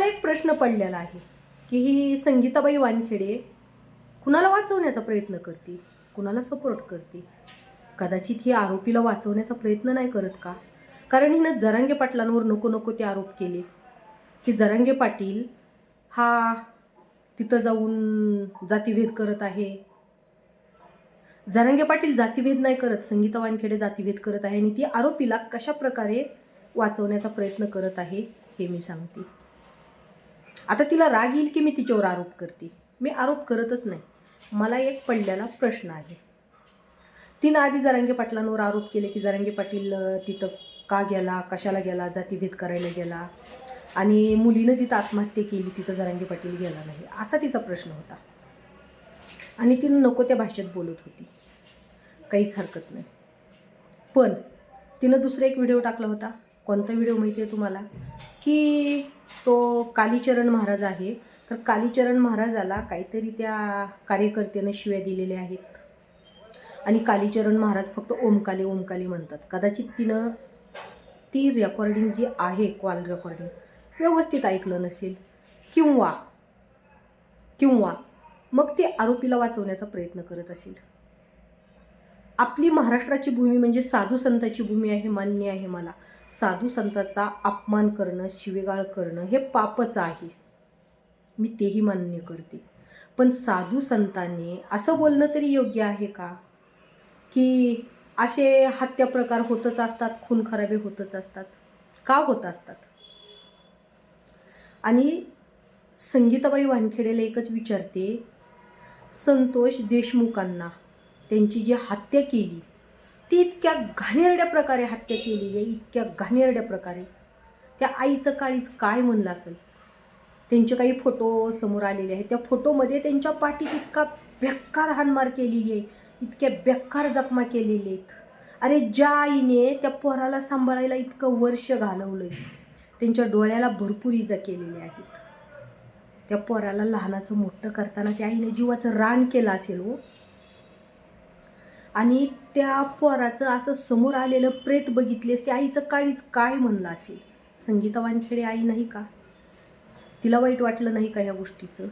मला एक प्रश्न पडलेला आहे की ही संगीताबाई वानखेडे कुणाला वाचवण्याचा प्रयत्न करते कुणाला सपोर्ट करते कदाचित ही आरोपीला वाचवण्याचा प्रयत्न नाही करत का? कारण हिनं जरांगे पाटलांवर नको नको ते आरोप केले. की जरांगे पाटील हा तिथं जाऊन जातीभेद करत आहे. जरांगे पाटील जातीभेद नाही करत संगीता वानखेडे जातीभेद करत आहे आणि ती आरोपीला कशा प्रकारे वाचवण्याचा प्रयत्न करत आहे हे मी सांगते. आता तिला राग येईल की मी तिच्यावर आरोप करते. मी आरोप करतच नाही. मला एक पडलेला प्रश्न आहे. तिनं आधी जरांगे पाटलांवर आरोप केले की जरांगे पाटील तिथं का गेला कशाला गेला जातीभेद करायला गेला आणि मुलीनं जिथं आत्महत्या केली तिथं जरांगे पाटील गेला नाही असा तिचा प्रश्न होता. आणि तिनं नको त्या भाषेत बोलत होती. काहीच हरकत नाही. पण तिनं दुसरा एक व्हिडिओ टाकला होता. कोणता व्हिडिओ माहिती आहे तुम्हाला? की तो कालीचरण महाराज आहे. तर कालीचरण महाराजाला काहीतरी त्या कार्यकर्त्यानं शिव्या दिलेल्या आहेत. आणि कालीचरण महाराज फक्त ओमकाले ओमकाली म्हणतात. कदाचित तिनं ती रेकॉर्डिंग जी आहे कॉल रेकॉर्डिंग व्यवस्थित ऐकलं नसेल. किंवा किंवा मग ते आरोपीला वाचवण्याचा प्रयत्न करत असेल. आपली महाराष्ट्राची भूमी म्हणजे साधू संताची भूमी आहे मान्य आहे मला. साधू संताचा अपमान करणं शिवेगाळ करणं हे पापच आहे. मी तेही मान्य करते. पण साधू संतांनी असं बोलणं तरी योग्य आहे का? की असे हत्या प्रकार होतच असतात खून खराबे होतच असतात. का होत असतात? आणि संगीताबाई वानखेडेला एकच विचारते संतोष देशमुखांना. त्यांची जी हत्या केली ती इतक्या घाणेरड्या प्रकारे हत्या केलेली आहे इतक्या घाणेरड्या प्रकारे. त्या आईचं काळीच काय म्हणलं असेल? त्यांचे काही फोटो समोर आलेले आहेत. त्या फोटोमध्ये त्यांच्या पाठीत इतका बेकार हाणमार केलेली आहे इतक्या बेकार जखमा केलेल्या आहेत. अरे ज्या आईने त्या पोराला सांभाळायला इतकं वर्ष घालवलं आहे त्यांच्या डोळ्याला भरपूर इजा केलेल्या आहेत. त्या पोराला लहानाचं मोठं करताना त्या आईने जीवाचं रान केलं असेल हो आणि त्या पोराचं असं समोर आलेलं प्रेत बघितलेस ते आईचं काळीच काय म्हणलं असेल? संगीता वानखेडे आई नाही का? तिला वाईट वाटलं नाही का ह्या गोष्टीचं?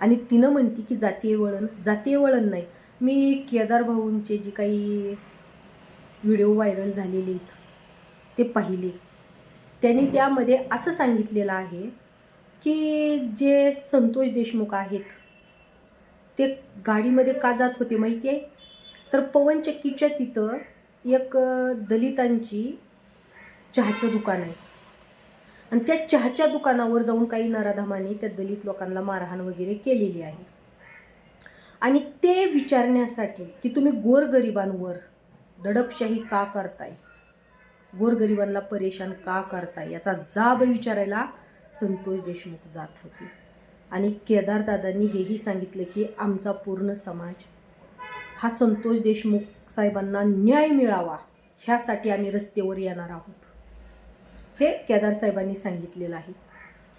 आणि तिनं म्हणते की जातीय वळण जातीय वळण नाही. मी केदार भाऊंचे जे काही व्हिडिओ व्हायरल झालेले आहेत ते पाहिले. त्यांनी त्यामध्ये असं सांगितलेलं आहे की जे संतोष देशमुख आहेत ते गाडीमध्ये का जात होते माहिती आहे? तर पवनचक्कीच्या तिथं एक दलितांची चहाचं दुकान आहे. आणि त्या चहाच्या दुकानावर जाऊन काही नराधामांनी त्या दलित लोकांना मारहाण वगैरे केलेली आहे. आणि ते विचारण्यासाठी की तुम्ही गोरगरिबांवर दडपशाही का करताय? गोरगरिबांना परेशान का करताय? याचा जाब विचारायला संतोष देशमुख जात होते. आणि केदारदादांनी हेही सांगितलं की आमचा पूर्ण समाज हा संतोष देशमुख साहेबांना न्याय मिळावा ह्यासाठी आम्ही रस्त्यावर येणार आहोत. हे केदार साहेबांनी सांगितलेलं आहे.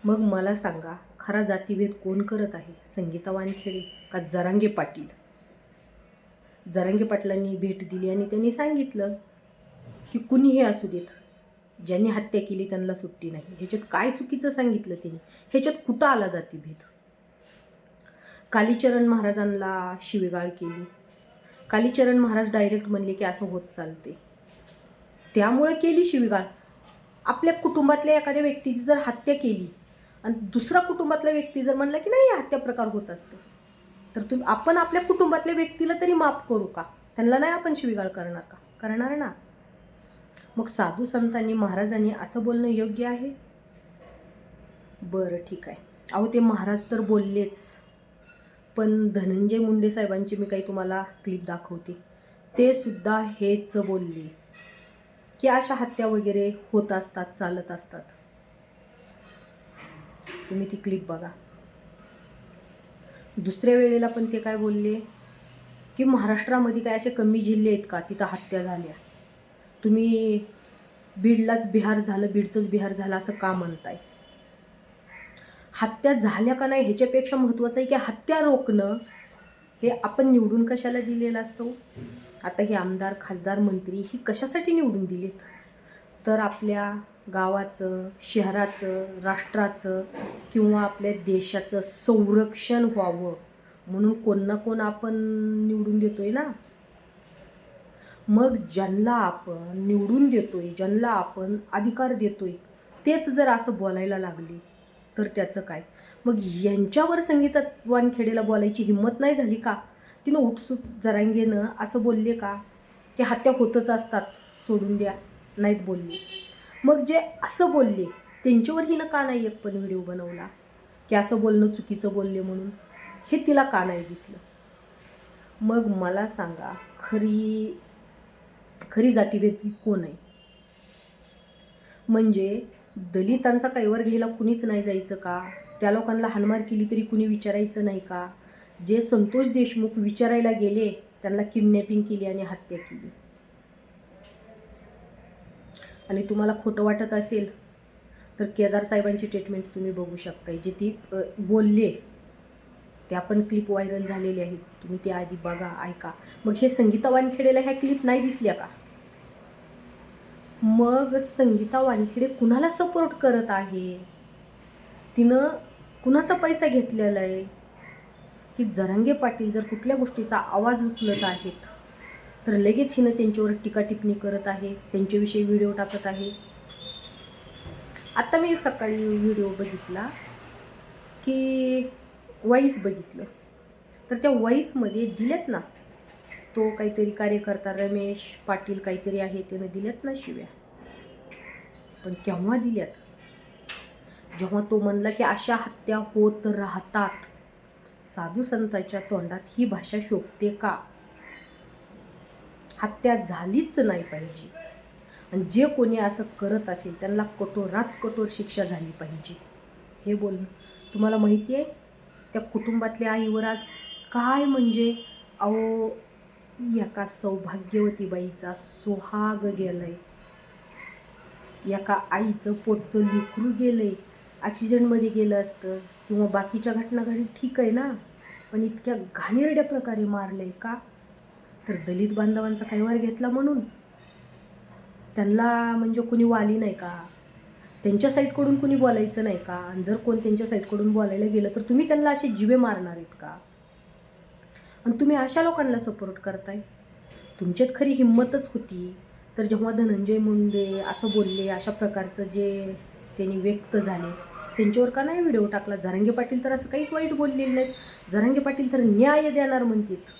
मग मला सांगा खरा जातीभेद कोण करत आहे? संगीता वानखेडे का जरांगे पाटील? जरांगे पाटलांनी भेट दिली आणि त्यांनी सांगितलं की कुणीही असू देत. ज्यांनी हत्या केली त्यांना सुट्टी नाही. ह्याच्यात काय चुकीचं सांगितलं तिने? ह्याच्यात कुठं आला जाती भेद? कालीचरण महाराजांना शिवेगाळ केली. कालीचरण महाराज डायरेक्ट म्हणले की असं होत चालते. त्यामुळे केली शिवीगाळ. आपल्या कुटुंबातल्या एखाद्या व्यक्तीची जर हत्या केली आणि दुसरा कुटुंबातला व्यक्ती जर म्हणला की नाही हत्या प्रकार होत असतो तर तुम्ही आपण आपल्या कुटुंबातल्या व्यक्तीला तरी माफ करू का? त्यांना नाही आपण शिवीगाळ करणार का? करणार ना. मग साधू संतांनी महाराजांनी असं बोलणं योग्य आहे? बरं ठीक आहे. अहो ते महाराज तर बोललेच. पण धनंजय मुंडे साहेबांची मी काही तुम्हाला क्लिप दाखवते. ते सुद्धा हेच बोलले की अशा हत्या वगैरे होत असतात चालत असतात. तुम्ही ती क्लिप बघा. दुसऱ्या वेळेला पण ते काय बोलले की महाराष्ट्रामध्ये काय असे कमी जिल्हे आहेत का? तिथं हत्या झाल्या. तुम्ही बीडलाच बिहार झालं बीडचंच बिहार झालं असं का म्हणताय? हत्या झाल्या का नाही ह्याच्यापेक्षा महत्त्वाचं आहे की हत्या रोखणं हे आपण निवडून कशाला दिलेलं असतो हो? आता हे आमदार खासदार मंत्री ही कशासाठी निवडून दिलेत? तर आपल्या गावाचं शहराचं राष्ट्राचं किंवा आपल्या देशाचं संरक्षण व्हावं म्हणून कोण ना कोण आपण निवडून देतोय ना? मग ज्यांना आपण निवडून देतो आहे ज्यांना आपण अधिकार देतो आहे तेच जर असं बोलायला लागले तर त्याचं काय? मग यांच्यावर संगीतात वानखेडेला बोलायची हिंमत नाही झाली का? तिनं उठसूट जरांगेनं असं बोलले का? की हत्या होतच असतात सोडून द्या नाहीत बोलले. मग जे असं बोलले त्यांच्यावर हिनं का नाही एक पण व्हिडिओ बनवला? की असं बोलणं चुकीचं बोलले म्हणून? हे तिला का नाही दिसलं? मग मला सांगा खरी खरी जातीभेद ही कोण आहे? म्हणजे दलितांचा कैवर घ्यायला कुणीच नाही जायचं का? त्या लोकांना हानमार केली तरी कुणी विचारायचं नाही का? जे संतोष देशमुख विचारायला गेले त्यांना किडनॅपिंग केली आणि हत्या केली. आणि तुम्हाला खोटं वाटत असेल तर केदार साहेबांची ट्रीटमेंट तुम्ही बघू शकताय जे ती बोलले त्या पण क्लिप व्हायरल झालेली आहेत. तुम्ही ते आधी बघा ऐका. मग हे संगीता वानखेडेला ह्या क्लिप नाही दिसल्या का? मग संगीता वानखेडे कुणाला सपोर्ट करत आहे? तिनं कुणाचा पैसा घेतलेला आहे? की जरांगे पाटील जर कुठल्या गोष्टीचा आवाज उचलत आहेत तर लगेच हिनं त्यांच्यावर टीका टिप्पणी करत आहे त्यांच्याविषयी व्हिडिओ टाकत आहे. आत्ता मी एक सकाळी व्हिडिओ बघितला की वाईस बघितलं. तर त्या वाईसमध्ये दिल्यात ना तो काहीतरी कार्यकर्ता रमेश पाटील काहीतरी आहे त्यानं दिल्यात ना शिव्या. पण केव्हा दिल्यात? जेव्हा तो म्हणला की अशा हत्या होत राहतात साधू संतांच्या तोंडात ही भाषा शोभते का? हत्या झालीच नाही पाहिजे. आणि जे कोणी असं करत असेल त्यांना कठोरात कठोर शिक्षा झाली पाहिजे. हे बोलणं तुम्हाला माहिती आहे? त्या कुटुंबातल्या आईवर आज काय म्हणजे? अहो एका सौभाग्यवती बाईचा सुहाग गेलाय. एका आईचं पोटचं लिकरू गेलंय. ॲक्सिडेंटमध्ये गेलं असतं किंवा बाकीच्या घटना घडली ठीक आहे ना? पण इतक्या घाणेरड्या प्रकारे मारलंय का? तर दलित बांधवांचा काही वार घेतला म्हणून. त्यांना म्हणजे कोणी वाली नाही का? त्यांच्या साईडकडून कुणी बोलायचं नाही का? आणि जर कोण त्यांच्या साईडकडून बोलायला गेलं तर तुम्ही त्यांना असे जिवे मारणार आहेत का? आणि तुम्ही अशा लोकांना सपोर्ट करताय? तुमच्यात खरी हिंमतच होती. तर जेव्हा धनंजय मुंडे असं बोलले अशा प्रकारचं जे त्यांनी व्यक्त झाले त्यांच्यावर का नाही व्हिडिओ टाकला? झरंगे पाटील तर असं काहीच वाईट बोललेलं नाहीत. झरंगे पाटील तर न्याय देणार म्हणतात.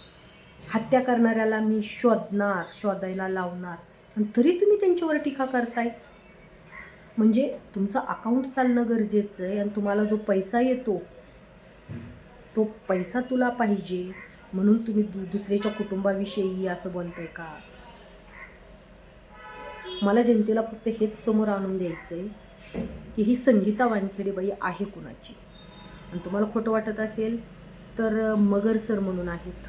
हत्या करणाऱ्याला मी शोधणार शोधायला लावणार. आणि तरी तुम्ही त्यांच्यावर टीका करताय? म्हणजे तुमचं अकाउंट चालणं गरजेचं आहे आणि तुम्हाला जो पैसा येतो तो पैसा तुला पाहिजे. म्हणून तुम्ही दु दुसऱ्याच्या कुटुंबाविषयी असं बोलताय का? मला जनतेला फक्त हेच समोर आणून द्यायचं आहे की ही संगीता वानखेडे बाई आहे कुणाची? आणि तुम्हाला खोटं वाटत असेल तर मगर सर म्हणून आहेत.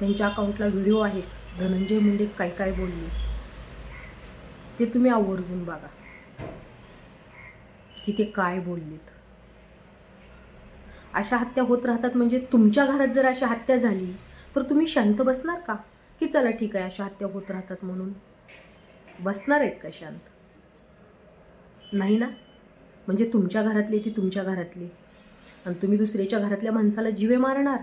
त्यांच्या अकाउंटला व्हिडिओ आहेत. धनंजय मुंडे काय काय बोलले? ते तुम्ही आवर्जून बघा. की ते काय बोललेत. अशा हत्या होत राहतात म्हणजे तुमच्या घरात जर अशी हत्या झाली तर तुम्ही शांत बसणार का? की चला ठीक आहे अशा हत्या होत राहतात म्हणून? बसणार आहेत का शांत? नाही ना? म्हणजे तुमच्या घरातली ती तुमच्या घरातली. आणि तुम्ही दुसऱ्याच्या घरातल्या माणसाला जिवे मारणार?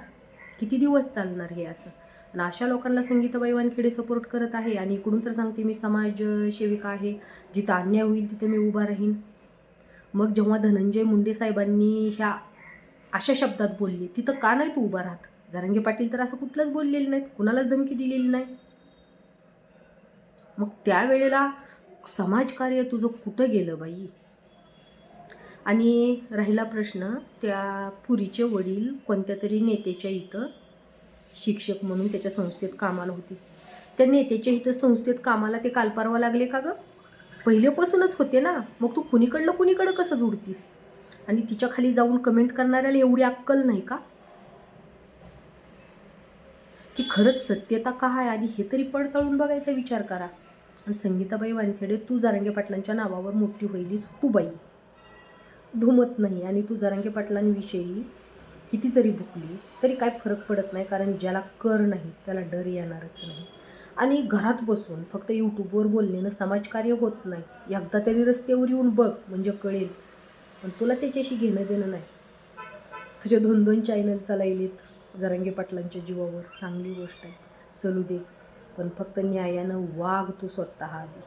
किती दिवस चालणार हे असं? आणि अशा लोकांना संगीताबाई वानखेडे सपोर्ट करत आहे. आणि इकडून तर सांगते मी समाजसेविका आहे. जिथं अन्याय होईल तिथे मी उभा राहीन. मग जेव्हा धनंजय मुंडे साहेबांनी ह्या अशा शब्दात बोलले तिथं का नाही तू उभा राहत? जरंगे पाटील तर असं कुठलंच बोललेलं नाहीत. कुणालाच धमकी दिलेली नाही. मग त्यावेळेला समाजकार्य तुझं कुठं गेलं बाई? आणि राहिला प्रश्न त्या पुरीचे वडील कोणत्या तरी नेत्याच्या इथं शिक्षक म्हणून त्याच्या संस्थेत कामाला होते. त्या नेत्याच्या इथं संस्थेत कामाला ते कालपारवा लागले का गं? पहिल्यापासूनच होते ना. मग तू कुणीकडलं कुणीकडं कसं जुडतीस? आणि तिच्या खाली जाऊन कमेंट करणाऱ्याला एवढी अक्कल नाही का? की खरंच सत्यता का आहे आधी हे तरी पडताळून बघायचा विचार करा. आणि संगीताबाई वानखेडे तू जारांगे पाटलांच्या नावावर मोठी होईलीस तू बाई धुमत नाही. आणि तू जारांगे पाटलांविषयी किती जरी भुकली तरी काय फरक पडत नाही कारण ज्याला कर नाही त्याला डर येणारच नाही. आणि घरात बसून फक्त यूट्यूबवर बोलण्यानं समाजकार्य होत नाही. एकदा तरी रस्त्यावर येऊन बघ म्हणजे कळेल. पण तुला त्याच्याशी घेणं देणं नाही. तुझे दोन दोन चॅनल चालायलेत जरांगे पाटलांच्या जीवावर. चांगली गोष्ट आहे. चलू दे. पण फक्त न्यायानं वाघ तू स्वतः आधी.